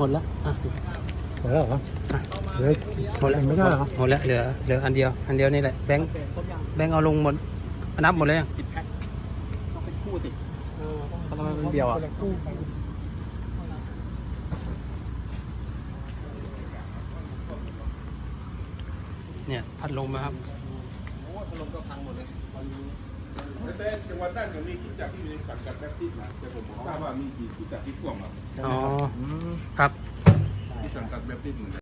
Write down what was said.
หมดแล้วอะหมดแล้วเหรอเหลือหมดแล้วไม่ใช่เหรอหมดแล้วเหลือเหลืออันเดียวอันเดียวนี่แหละแบงค์แบงค์เอาลงหมดนับหมดเลยยังสิบแพ็คต้องเป็นคู่สิเออทำไมเป็นเดียวอะคนลคู่กันเนี่ยพัดลมนะครับ แต่จังหวัดน่านก็มีคิดจากที่มีสังกัดแบปติสต์นะแต่ผมบอกทราบว่ามีกี่คิดจากที่กวางอะอ๋อ ครับ ที่สังกัดแบปติสต์เหมือนกัน